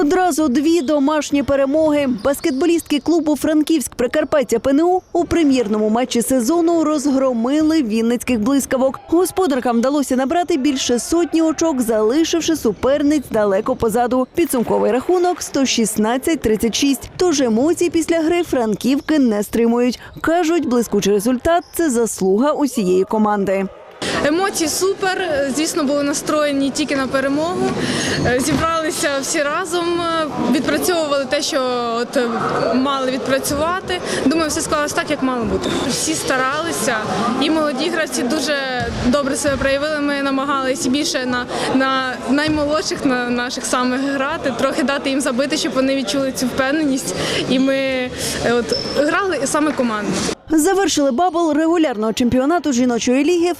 Одразу дві домашні перемоги. Баскетболістки клубу Франківськ Прикарпаття ПНУ у прем'єрному матчі сезону розгромили вінницьких блискавок. Господаркам вдалося набрати більше сотні очок, залишивши суперниць далеко позаду. Підсумковий рахунок 116-36. Тож емоцій після гри франківки не стримують. кажуть, блискучий результат це заслуга усієї команди. Емоції супер. Звісно, були настроєні тільки на перемогу. Е, Зібралися всі разом, е, відпрацьовували те, що от е, мали відпрацювати. Думаю, все склалось так, як мало бути. Всі старалися, і молоді гравці дуже добре себе проявили. Ми намагалися більше на, на наймолодших на наших самих грати, трохи дати їм забити, щоб вони відчули цю впевненість. І ми от грали саме командно. Завершили бабл регулярного чемпіонату жіночої ліги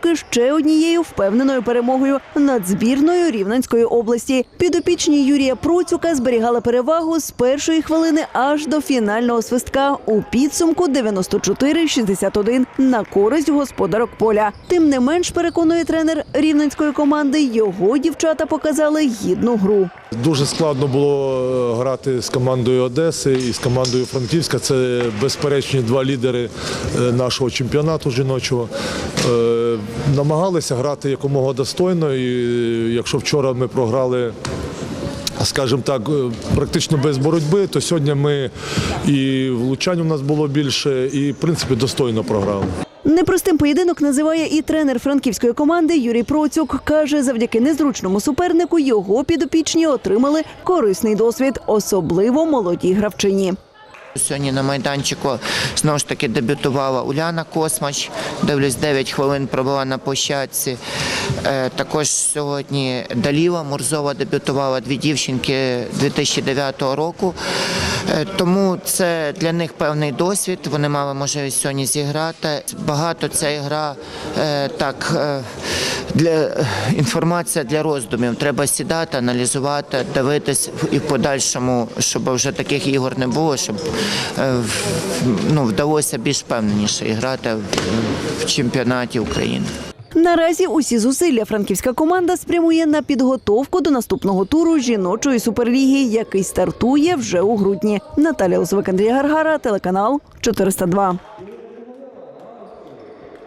Франківки ще однією впевненою перемогою над збірною Рівненської області. Підопічні Юрія Процюка зберігали перевагу з першої хвилини аж до фінального свистка у підсумку 94-61 на користь господарок поля. Тим не менш переконує тренер рівненської команди. Його дівчата показали гідну гру. Дуже складно було е, грати з командою Одеси і з командою Франківська. Це безперечні два лідери е, нашого чемпіонату жіночого. Намагалися грати якомога достойно. І е, якщо вчора ми програли. Скажімо так, е, практично без боротьби, то сьогодні ми і влучань у нас було більше, і в принципі достойно програли. Непростим поєдинок називає і тренер франківської команди Юрій Процюк. Каже, завдяки незручному супернику його підопічні отримали корисний досвід, особливо молоді гравчині. Сьогодні на майданчику знову ж таки дебютувала Уляна Космач. Дивлюсь, 9 хвилин пробула на площадці. Е, Також сьогодні Даліла Мурзова дебютувала дві дівчинки 2009 року. Е, Тому це для них певний досвід. Вони мали можливість сьогодні зіграти. Багато ця гра е, так. Для інформація для роздумів треба сідати, аналізувати, дивитись і в подальшому, щоб вже таких ігор не було, щоб е, ну, вдалося більш впевненіше грати в, чемпіонаті України. Наразі усі зусилля франківська команда спрямує на підготовку до наступного туру жіночої суперліги, який стартує вже у грудні. Наталя Лозовик, Андрій Гаргара, телеканал 402.